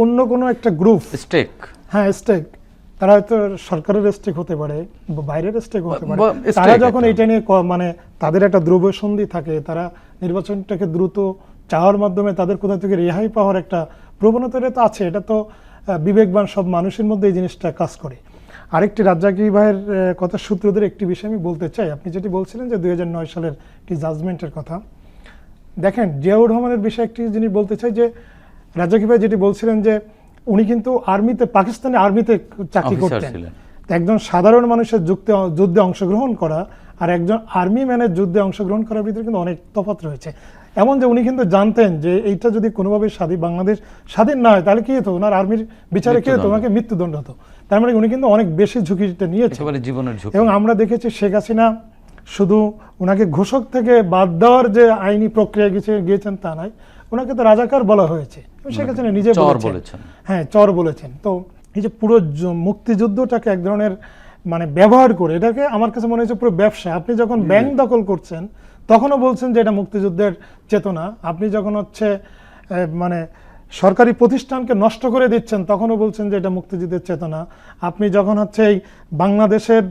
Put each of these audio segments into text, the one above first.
অন্য কোনো একটা গ্রুপ স্টেক হ্যাঁ স্টেক তারা হয়তো সরকারের স্টেক হতে পারে বা বাইরের স্টেক হতে পারে। তারা যখন এটা নিয়ে মানে তাদের একটা দ্রব্য সন্ধি থাকে তারা নির্বাচনটাকে দ্রুত চাওয়ার মাধ্যমে তাদের কোথা থেকে রেহাই পাওয়ার একটা প্রবণতা তো আছে এটা তো বিবেকবান সব মানুষের মধ্যে এই জিনিসটা কাজ করে। আরেকটি রাজ্জাকি ভাইয়ের কথা সূত্রদের একটি বিষয় আমি বলতে চাই। আপনি যেটি বলছিলেন যে দুই হাজার নয় সালের একটি জাজমেন্টের কথা দেখেন জিয়াউর রহমানের বিষয়ে একটি জিনিস বলতে চাই যে রাজ্জাকি ভাই যেটি বলছিলেন যে উনি কিন্তু আর্মিতে পাকিস্তানি আর্মিতে চাকরি করতেন। একজন সাধারণ মানুষের যুক্তে যুদ্ধে অংশগ্রহণ করা আর একজন আর্মি ম্যানের যুদ্ধে অংশগ্রহণ করার ভিতরে কিন্তু অনেক তফাৎ রয়েছে। এমন যে উনি কিন্তু জানতেন যে এইটা যদি কোনোভাবে স্বাধীন বাংলাদেশ স্বাধীন না হয় তাহলে কি হতো? ওনার আর্মির বিচারে কি হতো? ওনাকে মৃত্যুদণ্ড হতো। তার মানে উনি কিন্তু অনেক বেশি ঝুঁকিটা নিয়েছে জীবনের ঝুঁকি। এবং আমরা দেখেছি শেখ হাসিনা শুধু ওনাকে ঘোষক থেকে বাদ দেওয়ার যে আইনি প্রক্রিয়া গেছে গিয়েছেন তা নয় ওনাকে তো রাজাকার বলা হয়েছে। শেখ হাসিনা নিজে বলেছেন। বলেছেন। হ্যাঁ চর বলেছেন তো এই যে পুরো মুক্তিযুদ্ধটাকে এক ধরনের মানে ব্যবহার করে এটাকে আমার কাছে মনে হচ্ছে পুরো ব্যবসা আপনি যখন ব্যাংক দখল করছেন তখনও বলছেন যে এটা মুক্তিযুদ্ধের চেতনা আপনি যখন হচ্ছে মানে সরকারি প্রতিষ্ঠানকে নষ্ট করে দিচ্ছেন, তখনও বলছেন যে এটা মুক্তিযুদ্ধের চেতনা। আপনি যখন হচ্ছে এই বাংলাদেশের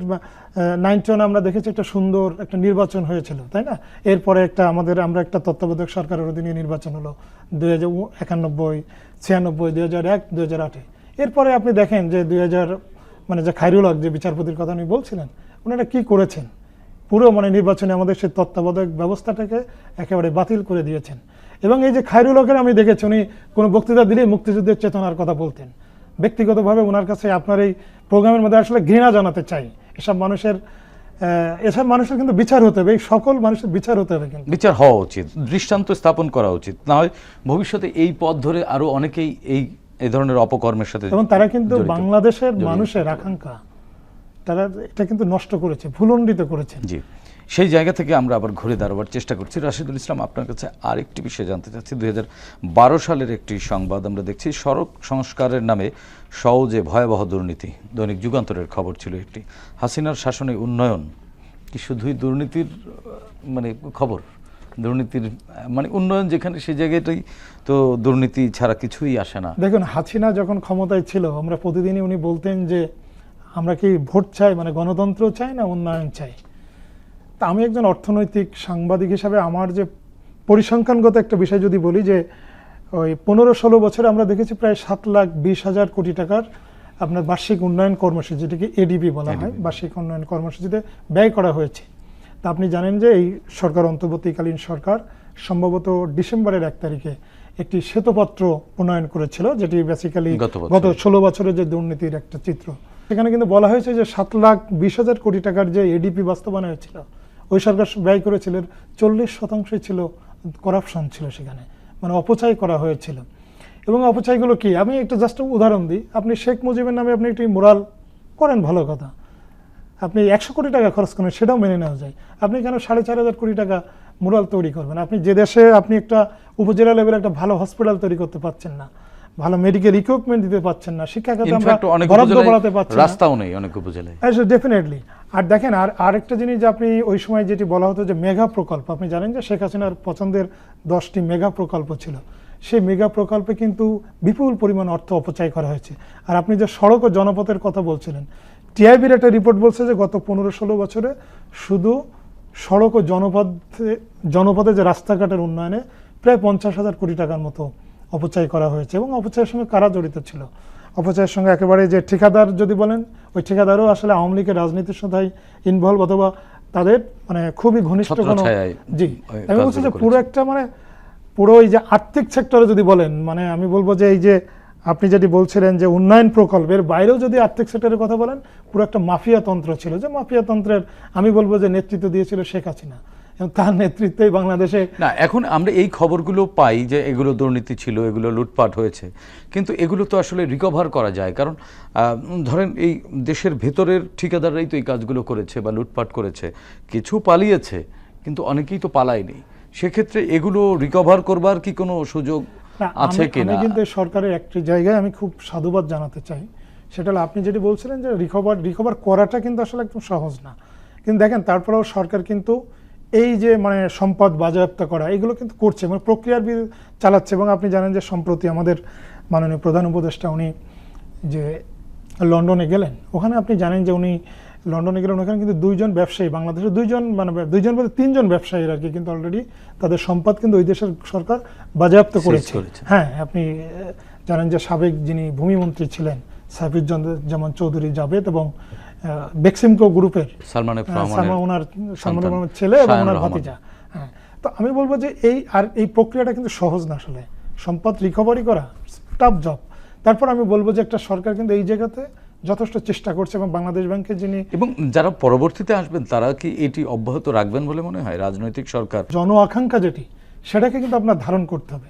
নাইনটি আমরা দেখেছি একটা সুন্দর একটা নির্বাচন হয়েছিল, তাই না? এরপরে একটা আমাদের, আমরা একটা তত্ত্বাবধায়ক সরকারের অধীনে নির্বাচন হলো দুই হাজার একানব্বই, ছিয়ানব্বই, দুই হাজার এক, দুই হাজার আটে। এরপরে আপনি দেখেন যে দুই হাজার মানে যে খাইরুল হক যে বিচারপতির কথা উনি বলছিলেন ওনারা কি করেছেন? পুরো মানে নির্বাচনে আমাদের সেই তত্ত্বাবধায়ক ব্যবস্থাটাকে একেবারে বাতিল করে দিয়েছেন। এবং এই যে হকের আমি দেখেছি উনি কোনো বক্তৃতা দিলেই মুক্তিযুদ্ধের চেতনার কথা বলতেন। ব্যক্তিগতভাবে ওনার কাছে আপনার এই প্রোগ্রামের মধ্যে আসলে ঘৃণা জানাতে চাই। এসব মানুষের এসব মানুষের কিন্তু বিচার হতে হবে এই সকল মানুষের বিচার হতে হবে কিন্তু। বিচার হওয়া উচিত দৃষ্টান্ত স্থাপন করা উচিত। না হয় ভবিষ্যতে এই পথ ধরে আরও অনেকেই এই এই ধরনের অপকর্মের সাথে এবং তারা কিন্তু বাংলাদেশের মানুষের আকাঙ্ক্ষা তারা এটা কিন্তু নষ্ট করেছে ভুলণ্ডিত করেছেন জি। সেই জায়গা থেকে আমরা আবার ঘুরে দাঁড়াবার চেষ্টা করছি। রাশিদুল ইসলাম, আপনার কাছে আরেকটি বিষয় জানতে চাচ্ছি। দুই বারো সালের একটি সংবাদ আমরা দেখছি, সড়ক সংস্কারের নামে সহজে ভয়াবহ দুর্নীতি। দৈনিক যুগান্তরের খবর ছিল একটি। হাসিনার শাসনে উন্নয়ন কি শুধুই দুর্নীতির মানে খবর? দুর্নীতির মানে উন্নয়ন যেখানে সেই জায়গাটাই তো দুর্নীতি ছাড়া কিছুই আসে না। দেখুন, হাসিনা যখন ক্ষমতায় ছিল, আমরা প্রতিদিনই উনি বলতেন যে, আমরা কি ভোট চাই মানে গণতন্ত্র চাই না উন্নয়ন চাই? তা আমি একজন অর্থনৈতিক সাংবাদিক হিসাবে আমার যে পরিসংখ্যানগত একটা বিষয় যদি বলি যে ওই পনেরো ষোলো বছরে আমরা দেখেছি প্রায় সাত লাখ বিশ হাজার কোটি টাকার আপনার বার্ষিক উন্নয়ন কর্মসূচি যেটাকে এডিপি বলা হয় বার্ষিক উন্নয়ন কর্মসূচিতে ব্যয় করা হয়েছে। তা আপনি জানেন যে এই সরকার অন্তর্বর্তীকালীন সরকার সম্ভবত ডিসেম্বরের এক তারিখে একটি শ্বেতপত্র প্রণয়ন করেছিল যেটি বেসিক্যালি গত ষোলো বছরের যে দুর্নীতির একটা চিত্র। সেখানে কিন্তু বলা হয়েছে যে সাত লাখ বিশ হাজার কোটি টাকার যে এডিপি বাস্তবায়ন হয়েছিল ওই সরকার ব্যয় করেছিলেন চল্লিশ শতাংশই ছিল করাপশন ছিল সেখানে মানে অপচয় করা হয়েছিল। এবং অপচয়গুলো কি? আমি একটা জাস্ট উদাহরণ দিই। আপনি শেখ মুজিবের নামে আপনি একটি মোরাল করেন, ভালো কথা। আপনি একশো কোটি টাকা খরচ করেন, সেটাও মেনে নেওয়া যায়। আপনি কেন সাড়ে চার হাজার কোটি টাকা মোরাল তৈরি করবেন? আপনি যে দেশে আপনি একটা উপজেলা লেভেলে একটা ভালো হসপিটাল তৈরি করতে পারছেন না। ভালো মেডিকেল ইকুইপমেন্ট দিতে পারছেন না শিক্ষা খাতে আমরা বরাদ্দ বাড়াতে পারছি না। রাস্তাও নেই অনেক উপজেলায়। ডেফিনেটলি আর দেখেন আর আরেকটা জিনিস যে আপনি ওই সময় যেটি বলা হতো যে মেগা প্রকল্প আপনি জানেন যে শেখ হাসিনার পছন্দের দশটি মেগা প্রকল্প ছিল। সেই মেগা প্রকল্পে কিন্তু বিপুল পরিমাণ অর্থ অপচয় করা হয়েছে। আর আপনি যে সড়ক ও জনপথের কথা বলছিলেন টিআইবির একটা রিপোর্ট বলছে যে গত পনেরো ষোলো বছরে শুধু সড়ক ও জনপথে জনপথে যে রাস্তাঘাটের উন্নয়নে প্রায় পঞ্চাশ হাজার কোটি টাকার মতো অপচয় করা হয়েছে এবং অপচয়ের সঙ্গে কারা জড়িত ছিল? অপচয়ের সঙ্গে একেবারে যে ঠিকাদার যদি বলেন ওই ঠিকাদারও আসলে আওয়ামী লীগের রাজনীতির সাথে ইনভলভ অথবা তাদের মানে খুবই ঘনিষ্ঠ কোনো জি। আমি বলছি যে পুরো একটা মানে পুরো এই যে আর্থিক সেক্টরে যদি বলেন মানে আমি বলব যে এই যে আপনি যেটি বলছিলেন যে উন্নয়ন প্রকল্পের বাইরেও যদি আর্থিক সেক্টরের কথা বলেন পুরো একটা মাফিয়া তন্ত্র ছিল। যে মাফিয়া তন্ত্রের আমি বলব যে নেতৃত্ব দিয়েছিল শেখ হাসিনা। এবং তার নেতৃত্বেই বাংলাদেশে না এখন আমরা এই খবরগুলো পাই যে এগুলো দুর্নীতি ছিল এগুলো লুটপাট হয়েছে। কিন্তু এগুলো তো আসলে রিকভার করা যায়। কারণ ধরেন এই দেশের ভেতরের ঠিকাদাররাই তো এই কাজগুলো করেছে বা লুটপাট করেছে। কিছু পালিয়েছে কিন্তু অনেকেই তো পালায়নি। সেক্ষেত্রে এগুলো রিকভার করবার কি কোনো সুযোগ আছে আমি- কি আমি না কিন্তু সরকারের একটি জায়গায় আমি খুব সাধুবাদ জানাতে চাই। সেটা হলো আপনি যেটি বলছিলেন যে রিকভার রিকভার করাটা কিন্তু আসলে একদম সহজ না। কিন্তু দেখেন তারপরেও সরকার কিন্তু এই যে মানে সম্পদ বাজেয়াপ্ত করা এগুলো কিন্তু করছে মানে প্রক্রিয়ার চালাচ্ছে এবং আপনি জানেন যে সম্প্রতি আমাদের মাননীয় প্রধান উপদেষ্টা উনি যে লন্ডনে গেলেন ওখানে আপনি জানেন যে উনি লন্ডনে গেলেন ওখানে কিন্তু দুইজন ব্যবসায়ী বাংলাদেশের দুইজন মানে দুইজন বলতে তিনজন ব্যবসায়ীর আর কি কিন্তু অলরেডি তাদের সম্পদ কিন্তু ওই দেশের সরকার বাজেয়াপ্ত করেছে। হ্যাঁ আপনি জানেন যে সাবেক যিনি ভূমিমন্ত্রী ছিলেন সাইফুজ্জামান জামান চৌধুরী জাভেদ এবং বেক্সিমকো গ্রুপের সালমান ওনার রহমানের ছেলে এবং ওনার ভাতিজা। হ্যাঁ তো আমি বলব যে এই আর এই প্রক্রিয়াটা কিন্তু সহজ না আসলে। সম্পদ রিকভারি করা টাফ জব তারপর আমি বলব যে একটা সরকার কিন্তু এই জায়গাতে যথেষ্ট চেষ্টা করছে এবং বাংলাদেশ ব্যাংকের যিনি এবং যারা পরবর্তীতে আসবেন তারা কি এটি অব্যাহত রাখবেন বলে মনে হয়? রাজনৈতিক সরকার। জন আকাঙ্ক্ষা যেটি সেটাকে কিন্তু আপনার ধারণ করতে হবে।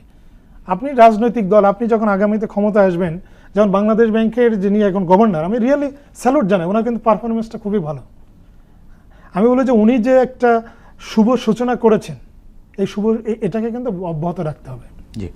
আপনি রাজনৈতিক দল আপনি যখন আগামীতে ক্ষমতা আসবেন যেমন বাংলাদেশ ব্যাংকের যিনি এখন গভর্নর আমি রিয়েলি স্যালুট জানাই, ওনার কিন্তু পারফরমেন্সটা খুবই ভালো। আমি বলি যে উনি যে একটা শুভ সূচনা করেছেন, এই শুভ এটাকে কিন্তু অব্যাহত রাখতে হবে। জি।